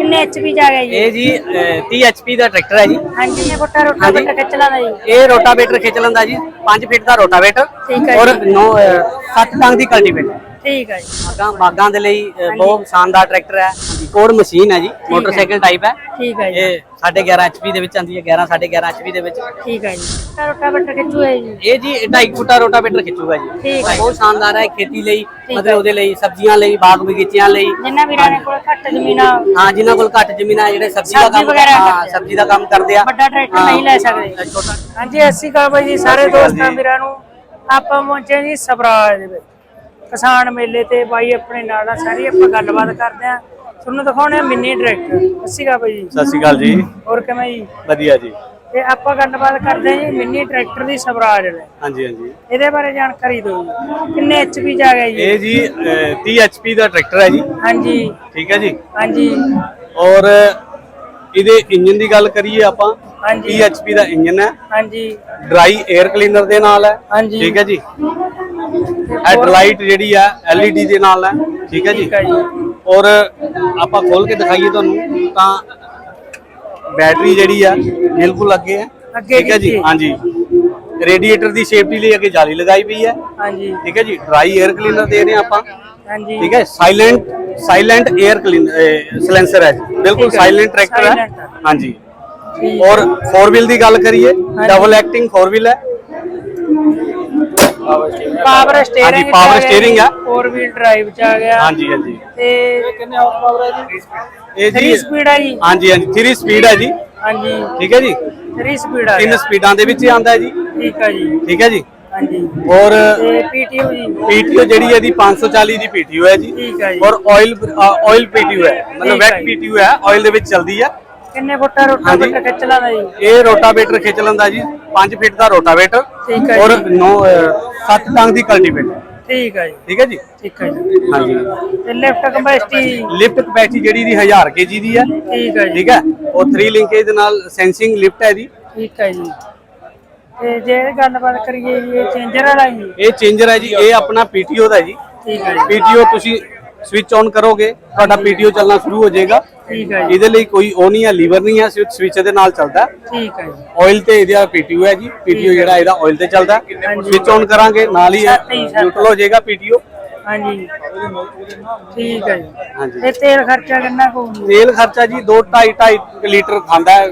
ਕਿੰਨੇ ਐਚਪੀ ਜਾ ਗਿਆ ਜੀ? ਇਹ ਜੀ ਅਹ, 30 HP ਦਾ ਟਰੈਕਟਰ ਹੈ ਜੀ। ਹਾਂਜੀ ਇਹ ਫੁੱਟਾ ਰੋਟਾ ਹਾਂਜੀ। ਬੱਟਾ ਖਿੱਚ ਲਾਂਦਾ ਜੀ? ਇਹ ਰੋਟਾਵੇਟਰ ਖਿੱਚ ਲੈਂਦਾ ਜੀ। 5 ਫੀਟ ਦਾ ਰੋਟਾਵੇਟਰ ਠੀਕ ਹੈ ਔਰ ਜੀ। 9 7 ਟੰਗ ਦੀ ਕਲਟੀਵੇਟਰ ਠੀਕ ਹੈ ਜੀ। ਬਾਗਾਂ ਬਾਗਾਂ ਦੇ ਲਈ ਅਹ, ਬਹੁਤ ਸ਼ਾਨਦਾਰ ਟਰੈਕਟਰ ਹੈ। ਕੋਡ ਮਸ਼ੀਨ ਹੈ ਜੀ ਮੋਟਰਸਾਈਕਲ ਟਾਈਪ ਹੈ। ਠੀਕ ਹੈ ਜੀ। ਇਹ 11.5 HP ਦੇ ਵਿੱਚ ਆਉਂਦੀ ਹੈ 11 11.5 HP ਦੇ ਵਿੱਚ। ਠੀਕ ਹੈ ਜੀ। ਫੁੱਟਾ ਰੋਟਾ ਬੱਟਾ ਖਿੱਚੂ ਹੈ ਜੀ। ਇਹ ਜੀ 2.5 ਫੁੱਟਾ ਰੋਟਾਵੇਟਰ ਖਿੱਚੂਗਾ ਜੀ। ਠੀਕ ਹੈ। ਬਹੁਤ ਸ਼ਾਨਦਾਰ ਹੈ ਖੇਤੀ ਲਈ। ਮਤਲਬ ਉਹਦੇ ਲਈ ਸਬਜ਼ੀਆਂ ਲਈ ਬਾਗ ਬਗੀਚਿਆਂ ਲਈ। ਜਿੰਨਾ ਵੀਰਾਂ ਨੇ ਕੋਲ ਘੱਟ ਜ਼ਮੀਨਾਂ ਹਾਂ ਜਿਨ੍ਹਾਂ ਕੋਲ ਘੱਟ ਜ਼ਮੀਨਾਂ ਹੈ, ਜਿਹੜੇ ਸਬਜ਼ੀ ਦਾ ਸਬਜ਼ੀ ਕੰਮ ਵਗੈਰਾ ਹਾਂ ਕਰਦੇ ਆ। ਸਬਜ਼ੀ ਦਾ ਕੰਮ ਕਰਦੇ ਆ। ਵੱਡਾ ਟਰੈਕਟਰ। ਨਹੀਂ ਲੈ ਸਕਦੇ। ਛੋਟਾ। ਹਾਂਜੀ ਅਸੀਂ ਕਹਾਂ ਜੀ ਸਾਰੇ ਦੋਸਤਾਂ ਵੀਰਾਂ ਨੂੰ। ਆਪਾਂ ਪਹੁੰਚੇ ਜੀ ਸਵਰਾਜ ਦੇ ਵਿੱਚ। ਕਿਸਾਨ ਮੇਲੇ ਤੇ ਬਾਈ ਆਪਣੇ ਨਾਲ ਆ ਸਾਰੀ ਆਪਾਂ ਗੱਲਬਾਤ ਕਰਦੇ ਆ। ਤੁਹਾਨੂੰ ਦਿਖਾਉਣੇ ਆ ਮਿੰਨੀ ਟਰੈਕਟਰ ਅਸੀਂ ਕਹਾਂ ਬਾਈ ਜੀ। ਸਤਿ ਸ਼੍ਰੀ ਅਕਾਲ ਜੀ। ਹੋਰ ਕਿਵੇਂ ਜੀ? ਵਧੀਆ ਜੀ। ਤੇ ਆਪਾਂ ਗੱਲਬਾਤ ਕਰਦੇ ਹਾਂ ਜੀ ਮਿੰਨੀ ਟਰੈਕਟਰ ਦੀ ਸਵਰਾਜ ਦੇ ਹਾਂਜੀ ਹਾਂਜੀ। ਇਹਦੇ ਬਾਰੇ ਜਾਣਕਾਰੀ ਦਿਓ ਜੀ। ਕਿੰਨੇ ਐਚਪੀ ਜਾ ਗਿਆ ਜੀ? ਇਹ ਜੀ ਅਹ, 30 HP ਦਾ ਟਰੈਕਟਰ ਹੈ ਜੀ। ਹਾਂਜੀ। ਠੀਕ ਹੈ ਜੀ? ਹਾਂਜੀ। ਔਰ ਇਹਦੇ ਇੰਜਨ ਦੀ ਗੱਲ ਕਰੀਏ ਆਪਾਂ ਹਾਂਜੀ। 30 HP ਦਾ ਇੰਜਨ ਹੈ। ਹਾਂਜੀ। ਡਰਾਈ 에ਅਰ ਕਲੀਨਰ ਦੇ ਨਾਲ ਹੈ। ਹਾਂਜੀ। ਠੀਕ ਹੈ ਜੀ? ਹੈਡਲਾਈਟ ਜਿਹੜੀ ਆ LED ਦੇ ਨਾਲ ਹੈ ਠੀਕ ਹੈ ਜੀ? ਔਰ ਆਪਾਂ ਖੋਲ ਕੇ ਦਿਖਾਈਏ ਤੁਹਾਨੂੰ ਤਾਂ ਬੈਟਰੀ ਜਿਹੜੀ ਆ ਬਿਲਕੁਲ ਅੱਗੇ ਹੈ ਠੀਕ ਹੈ ਜੀ। ਹਾਂਜੀ। ਰੇਡੀਏਟਰ ਦੀ ਸੇਫਟੀ ਲਈ ਅੱਗੇ ਜਾਲੀ ਲਗਾਈ ਪਈ ਹੈ ਹਾਂਜੀ। ਠੀਕ ਹੈ ਜੀ? ਡਰਾਈ 에ਅਰ ਕਲੀਨਰ ਦੇ ਰਹੇ ਆਪਾਂ। ਹਾਂਜੀ। ਠੀਕ ਹੈ silent silent air clean silencer ਹੈ। ਬਿਲਕੁਲ। ਸਾਇਲੈਂਟ ਟਰੈਕਟਰ ਹੈ। ਹਾਂਜੀ। ਔਰ 4 ਵੀਲ ਦੀ ਗੱਲ ਕਰੀਏ ਡਬਲ ਐਕਟਿੰਗ 4 ਵੀਲ ਹੈ। ਪਾਵਰ ਸਟੀਅਰਿੰਗ ਹਾਂਜੀ, power steering ਆ। 4 ਵੀਲ ਡਰਾਈਵ ਚ ਆ ਗਿਆ। ਹਾਂਜੀ ਹਾਂਜੀ। ਤੇ ਕਿੰਨੇ ਹਾਰਸ ਪਾਵਰ ਹੈ ਜੀ? ਇਹ 3 ਜੀ ਸਪੀਡ ਹੈ ਜੀ। ਹਾਂਜੀ ਹਾਂਜੀ। 3 ਸਪੀਡ ਹੈ ਜੀ। ਹਾਂਜੀ। ਠੀਕ ਹੈ ਜੀ? 3 ਸਪੀਡ ਆ ਤਿੰਨ ਸਪੀਡਾਂ ਦੇ ਵਿੱਚ ਆਂਦਾ ਹੈ ਜੀ। ਠੀਕ ਹੈ ਜੀ। ਠੀਕ ਹੈ ਜੀ? ਹਾਂਜੀ। ਔਰ ਤੇ ਪੀਟੀਓ ਜੀ। ਪੀਟੀਓ ਜਿਹੜੀ ਇਹਦੀ 540 ਦੀ ਪੀਟੀਓ ਹੈ ਜੀ। ਠੀਕ ਹੈ ਜੀ। ਔਰ ਆਇਲ ਆਇਲ ਪੀਟੀਓ ਹੈ। ਮਤਲਬ ਵੈਟ। ਪੀਟੀਓ ਹੈ। ਆਇਲ ਦੇ ਵਿੱਚ ਚੱਲਦੀ ਹੈ। ਕਿੰਨੇ ਫੁੱਟਾ ਰੋਟਾ ਹਾਂਜੀ। ਬੱਟਾ ਖਿੱਚ ਲਾਂਦਾ ਜੀ? ਇਹ ਰੋਟਾਵੇਟਰ ਖਿੱਚ ਲੈਂਦਾ ਜੀ 5 ਫੀਟ ਦਾ ਰੋਟਾਵੇਟਰ ਠੀਕ ਹੈ ਔਰ ਜੀ। 9 7 ਟੰਗ ਦੀ ਕਲਟੀਵੇਟਰ ਠੀਕ ਹੈ ਜੀ। ਠੀਕ ਹੈ ਜੀ? ਠੀਕ ਹੈ ਜੀ। ਹਾਂਜੀ। ਤੇ ਲਿਫਟ ਕਪੈਸਿਟੀ ਲਿਫਟ ਕਪੈਸਿਟੀ ਜਿਹੜੀ ਦੀ 1000 ਕੇਜੀ ਦੀ ਹੈ। ਠੀਕ ਹੈ ਜੀ। ਠੀਕ ਹੈ? ਉਹ 3 ਲਿੰਕੇਜ ਦੇ ਨਾਲ ਸੈਂਸਿੰਗ ਲਿਫਟ ਹੈ ਦੀ ਠੀਕ ਹੈ ਜੀ। ਤੇ ਜੇ ਗੱਲਬਾਤ ਕਰੀਏ ਇਹ ਚੇਂਜਰ ਵਾਲਾ ਜੀ ਇਹ ਚੇਂਜਰ ਹੈ ਜੀ ਇਹ ਆਪਣਾ ਪੀਟੀਓ ਦਾ ਹੈ ਜੀ। ਠੀਕ ਹੈ ਜੀ। ਪੀਟੀਓ ਤੁਸੀਂ ਸਵਿਚ ਔਨ ਕਰੋਗੇ ਤੁਹਾਡਾ ਪੀਟੀਓ ਚੱਲਣਾ ਸ਼ੁਰੂ ਹੋ ਜਾਏਗਾ। ਠੀਕ ਹੈ ਜੀ। ਇਹਦੇ ਲਈ ਕੋਈ ਉਹ ਨਹੀਂ ਹੈ ਲੀਵਰ ਨਹੀਂ ਹੈ ਸਿਰਫ ਸਵਿਚ ਦੇ ਨਾਲ ਚੱਲਦਾ ਠੀਕ ਹੈ ਜੀ। ਆਇਲ ਤੇ ਇਹਦਾ ਪੀਟੀਓ ਹੈ ਜੀ। ਪੀਟੀਓ ਜਿਹੜਾ ਇਹਦਾ ਆਇਲ ਤੇ ਚੱਲਦਾ। ਸਵਿਚ ਔਨ ਕਰਾਂਗੇ ਨਾਲ ਹੀ। ਨਿਊਟਰਲ ਹੋ ਜਾਏਗਾ ਪੀਟੀਓ ਹਾਂਜੀ। ਠੀਕ ਹੈ ਜੀ। ਹਾਂਜੀ। ਤੇ ਤੇਲ ਖਰਚਾ ਕਿੰਨਾ ਕੁ? ਤੇਲ ਖਰਚਾ ਜੀ 2 2.5 2.5 ਲੀਟਰ ਖਾਂਦਾ ਹੈ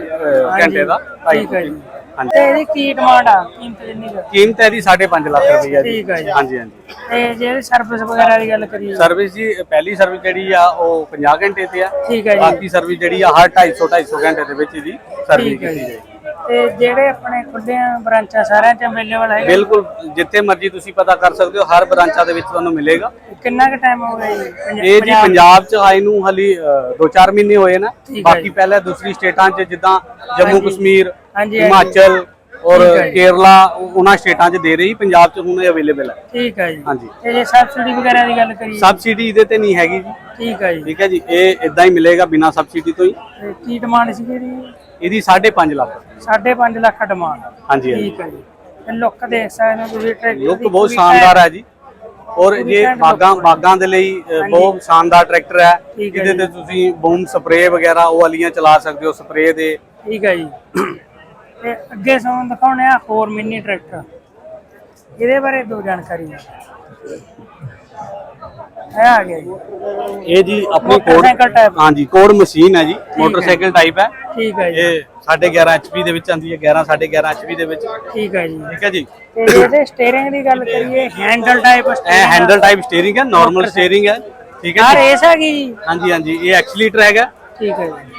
ਘੰਟੇ ਦਾ ਠੀਕ ਹੈ ਜੀ। ਹਾਂਜੀ। ਤੇ ਇਹਦੀ ਕੀ ਡਿਮਾਂਡ ਆ? ਕੀਮਤ ਕਿੰਨੀ ਕੁ ਕੀਮਤ ਹੈ ਦੀ 5.5 ਲੱਖ ਰੁਪਈਆ ਜੀ। ਠੀਕ ਹੈ ਜੀ। ਹਾਂਜੀ ਹਾਂਜੀ। ਤੇ ਜੇ ਸਰਵਿਸ ਵਗੈਰਾ ਦੀ ਗੱਲ ਕਰੀਏ। ਸਰਵਿਸ ਜੀ ਪਹਿਲੀ ਸਰਵਿਸ ਜਿਹੜੀ ਆ ਉਹ 50 ਘੰਟੇ ਤੇ ਆ। ਠੀਕ ਹੈ ਜੀ। ਬਾਕੀ ਸਰਵਿਸ ਜਿਹੜੀ ਆ ਹਰ 250 250 ਘੰਟੇ ਦੇ ਵਿੱਚ ਇਹਦੀ ਸਰਵਿਸ ਠੀਕ ਹੈ ਕੀਤੀ ਜੀ। ਜਾਏਗੀ। ਤੇ ਜਿਹੜੇ ਆਪਣੇ ਖੁੱਲੇ ਬ੍ਰਾਂਚਾਂ ਸਾਰਿਆਂ ਚ ਅਵੇਲੇਬਲ ਹੈਗੇ। ਬਿਲਕੁਲ ਜਿੱਥੇ ਮਰਜ਼ੀ ਤੁਸੀਂ ਪਤਾ ਕਰ ਸਕਦੇ ਹੋ ਹਰ ਬ੍ਰਾਂਚਾਂ ਦੇ ਵਿੱਚ ਤੁਹਾਨੂੰ ਮਿਲੇਗਾ। ਕਿੰਨਾ ਕੁ ਟਾਈਮ ਹੋ ਗਿਆ ਜੀ? ਪੰਜ- ਇਹ ਜੀ ਪੰਜਾਬ ਚ ਆਏ ਨੂੰ ਹਲੀ 2-4 ਮਹੀਨੇ ਹੋਏ ਨਾ। ਠੀਕ ਹੈ ਬਾਕੀ ਜੀ। ਪਹਿਲਾਂ ਦੂਸਰੀ ਸਟੇਟਾਂ ਚ ਜਿੱਦਾਂ ਜੰਮੂ ਹਾਂਜੀ। ਕਸ਼ਮੀਰ ਹਾਂਜੀ, ਹਾਂਜੀ। ਹਿਮਾਚਲ ਔਰ ਠੀਕ ਹੈ ਜੀ। ਕੇਰਲਾ ਉਹ- ਉਹਨਾਂ ਸਟੇਟਾਂ ਚ ਦੇ ਰਹੀ ਪੰਜਾਬ ਚ ਹੁਣ ਇਹ ਅਵੇਲੇਬਲ ਹੈ। ਠੀਕ ਹੈ ਜੀ। ਹਾਂਜੀ। ਤੇ ਜੇ ਸਬਸਿਡੀ ਵਗੈਰਾ ਦੀ ਗੱਲ ਕਰੀਏ। ਸਬਸਿਡੀ ਇਹਦੇ ਤੇ ਨਹੀਂ ਹੈਗੀ ਜੀ। ਠੀਕ ਹੈ ਜੀ। ਠੀਕ ਹੈ ਜੀ। ਇਹ ਇਦਾਂ ਹੀ ਮਿਲੇਗਾ ਬਿਨਾਂ ਸਬਸਿਡੀ ਤੋਂ ਹੀ। ਤੇ ਕੀ ਡਿਮਾਂਡ ਸੀ ਇਹਦੀ? ਇਹਦੀ 5.5 ਲੱਖ। 5.5 ਲੱਖ ਡਿਮਾਂਡ ਹਾਂਜੀ ਠੀਕ ਹੈ ਜੀ। ਤੇ ਲੁੱਕ ਦੇਖ ਸਕਦੇ ਹੋ ਤੁਸੀਂ ਟਰੈਕਟਰ ਲੁੱਕ ਬਹੁਤ ਸ਼ਾਨਦਾਰ ਹੈ ਜੀ। ਔਰ ਇਹ ਬਾਗਾਂ ਬਾਗਾਂ ਦੇ ਲਈ ਬਹੁਤ ਸ਼ਾਨਦਾਰ ਟਰੈਕਟਰ ਹੈ। ਠੀਕ ਹੈ ਇਹਦੇ ਜੀ। ਤੇ ਤੁਸੀਂ ਬੂਮ ਸਪਰੇ ਵਗੈਰਾ ਉਹ ਵਾਲੀਆਂ ਚਲਾ ਸਕਦੇ ਹੋ ਸਪਰੇ ਦੇ। ਠੀਕ ਹੈ ਜੀ। ਤੇ ਅੱਗੇ ਸਾਨੂੰ ਦਿਖਾਉਣੇ ਆ ਹੋਰ ਮਿੰਨੀ ਟਰੈਕਟਰ ਇਹਦੇ ਬਾਰੇ ਦੋ ਜਾਣਕਾਰੀ ਹੈ ਆ ਗਿਆ ਜੀ। ਇਹ ਜੀ ਆਪਣੀ ਕੋਡ ਮੋਟਰਸਾਈਕਲ type। ਹਾਂਜੀ ਕੋਡ ਮਸ਼ੀਨ ਹੈ ਜੀ ਮੋਟਰਸਾਈਕਲ ਟਾਈਪ ਹੈ। ਠੀਕ ਹੈ ਜੀ। ਇਹ 11.5 HP ਦੇ ਵਿੱਚ ਆਉਂਦੀ ਹੈ 11 11.5 HP ਦੇ ਵਿੱਚ। ਠੀਕ ਹੈ ਜੀ। ਠੀਕ ਹੈ ਜੀ। ਤੇ ਜੇ ਇਹਦੇ ਸਟੀਅਰਿੰਗ ਦੀ ਗੱਲ ਕਰੀਏ ਹੈਂਡਲ ਟਾਈਪ ਇਹ ਹੈਂਡਲ ਟਾਈਪ ਸਟੀਅਰਿੰਗ ਹੈ ਨਾਰਮਲ ਸਟੀਅਰਿੰਗ ਹੈ। ਠੀਕ ਯਾਰ ਹੈ ਜੀ। ਰੇਸ ਹੈਗੀ ਜੀ। ਹਾਂਜੀ ਹਾਂਜੀ ਇਹ ਐਕਸੀਲੇਟਰ ਹੈਗਾ। ਠੀਕ ਹੈ ਜੀ।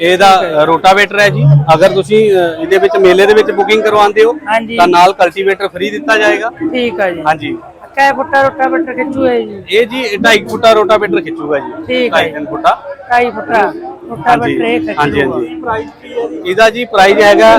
ਇਹਦਾ ਰੋਟਾਵੇਟਰ ਹੈ ਜੀ। ਅਗਰ ਤੁਸੀਂ ਅ, ਇਹਦੇ ਵਿੱਚ ਮੇਲੇ ਦੇ ਵਿੱਚ ਬੁਕਿੰਗ ਕਰਵਾਉਂਦੇ ਹੋ ਹਾਂਜੀ। ਤਾਂ ਨਾਲ ਕਲਟੀਵੇਟਰ ਫ੍ਰੀ ਦਿੱਤਾ ਜਾਏਗਾ। ਠੀਕ ਹੈ ਜੀ। ਹਾਂਜੀ। ਕੈ ਫੁੱਟਾ ਰੋਟਾ ਬੱਟਰ ਖਿੱਚੂ ਹੈ ਜੀ ਇਹ ਜੀ 2.5 ਫੁੱਟਾ ਰੋਟਾਵੇਟਰ ਖਿੱਚੂਗਾ ਜੀ ਠੀਕ ਹੈ। 2.5 ਫੁੱਟਾ ਢਾਈ ਫੁੱਟਾ ਰੋਟਾ ਹਾਂਜੀ ਖਿੱਚੂ ਹਾਂਜੀ ਹਾਂਜੀ ਇਹਦਾ ਜੀ ਪ੍ਰਾਈਸ ਹੈਗਾ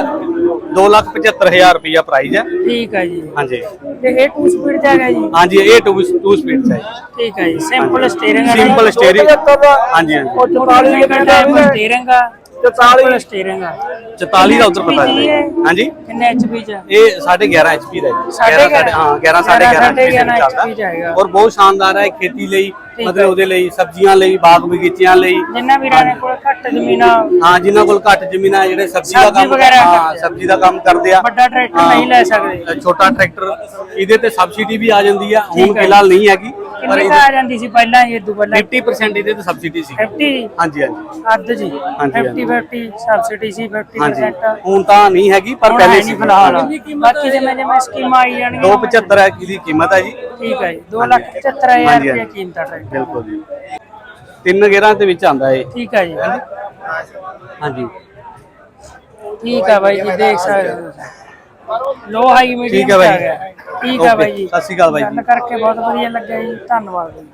275000 ਰੁਪਇਆ ਪ੍ਰਾਈਸ ਹੈ ਠੀਕ ਹੈ ਜੀ ਹਾਂਜੀ ਤੇ ਇਹ ਟੂ ਸਪੀਡ ਦਾ ਹੈਗਾ ਜੀ ਹਾਂਜੀ ਇਹ 2 2 ਸਪੀਡ ਹੈ ਠੀਕ ਹੈ ਜੀ ਸਿੰਪਲ ਸਟੀਅਰਿੰਗ ਸਿੰਪਲ ਸਟੀਅਰਿੰਗ ਹਾਂਜੀ ਹਾਂਜੀ ਮੋਟਰਸਾਈਕਲ ਟਾਈਪ ਸਟੀਅਰਿੰਗ ਆ 44 ਸਟੀਅਰਿੰਗ ਆ 44 ਦਾ ਉਧਰ ਪਤਾ ਹੈ? ਹਾਂਜੀ ਕਿੰਨੇ ਐਚਪੀ ਚ? ਇਹ 11.5 ਐਚਪੀ ਦਾ ਜੀ ਸਾਢੇ 11 ਗਿਆਰਾਂ? ਹਾਂ 11 11.5 ਸਾਢੇ HP ਗਿਆਰਾਂ ਚੱਲਦਾ HP ਚ ਆਏਗਾ। ਔਰ ਬਹੁਤ ਸ਼ਾਨਦਾਰ ਹੈ ਖੇਤੀ ਲਈ ਮਤਲਬ ਉਹਦੇ ਲਈ ਸਬਜ਼ੀਆਂ ਲਈ ਬਾਗ ਬਗੀਚਿਆਂ ਲਈ ਜਿੰਨਾ ਵੀਰਾਂ ਨੇ ਕੋਲ ਘੱਟ ਜ਼ਮੀਨਾਂ ਹਾਂ ਜਿਨ੍ਹਾਂ ਕੋਲ ਘੱਟ ਜ਼ਮੀਨਾਂ ਜਿਹੜੇ ਸਬਜ਼ੀ ਦਾ ਕੰਮ ਹਾਂ। ਸਬਜ਼ੀ ਦਾ ਕੰਮ ਕਰਦੇ ਆ ਵੱਡਾ ਟਰੈਕਟਰ। ਨਹੀਂ ਲੈ ਸਕਦੇ ਛੋਟਾ ਟਰੈਕਟਰ ਇਹਦੇ ਤੇ ਸਬਸਿਡੀ ਵੀ ਆ ਜਾਂਦੀ ਆ ਹੁਣ। ਫਿਲਹਾਲ ਨਹੀਂ ਹੈਗੀ ਕਿੰਨੀ ਕੁ ਆ ਜਾਂਦੀ ਸੀ ਪਹਿਲਾਂ ਇਹ ਤੋਂ ਪਹਿਲਾਂ? 50% ਇਹਦੇ ਤੇ ਸਬਸਿਡੀ ਸੀ। 50 ਹਾਂਜੀ ਹਾਂਜੀ। ਅੱਧ ਜੀ। ਹਾਂਜੀ, 50 50 ਸਬਸਿਡੀ ਸੀ 50% ਹਾਂਜੀ। ਹੁਣ ਤਾਂ ਨਹੀਂ ਹੈਗੀ ਪਰ ਹੁਣ ਪਹਿਲੇ ਸੀ। ਨਹੀਂ ਫਿਲਹਾਲ। ਬਾਕੀ ਜਿਵੇਂ ਜਿਵੇਂ ਸਕੀਮਾਂ ਆਈ ਜਾਣਗੀਆਂ 275 ਹੈ ਇਹਦੀ ਕੀਮਤ ਹੈ ਜੀ। ਠੀਕ ਹੈ ਜੀ 275000 ਹਾਂਜੀ, ਰੁਪਏ ਹਾਂਜੀ। ਕੀਮਤ ਹੈ ਟਰੈਕਟਰ ਬਿਲਕੁਲ ਜੀ। ਤਿੰਨ ਗੇਅਰਾਂ ਦੇ ਵਿੱਚ ਆਂਦਾ ਇਹ। ਠੀਕ ਹੈ ਜੀ। ਹਾਂਜੀ। ਠੀਕ ਹੈ ਬਾਈ ਜੀ ਦੇਖ ਸਕਦੇ ਹੋ। ਤੁਸੀਂ। ਲੋ ਹਾਈ ਮੀਡੀਅਮ ਠੀਕ ਹੈ ਬਾਈ। ਠੀਕ ਹੈ ਬਾਈ ਜੀ। ਸਤਿ ਸ਼੍ਰੀ ਅਕਾਲ ਬਾਈ ਜੀ। ਗੱਲ ਕਰਕੇ ਬਹੁਤ ਵਧੀਆ ਲੱਗਿਆ ਜੀ। ਧੰਨਵਾਦ ਜੀ।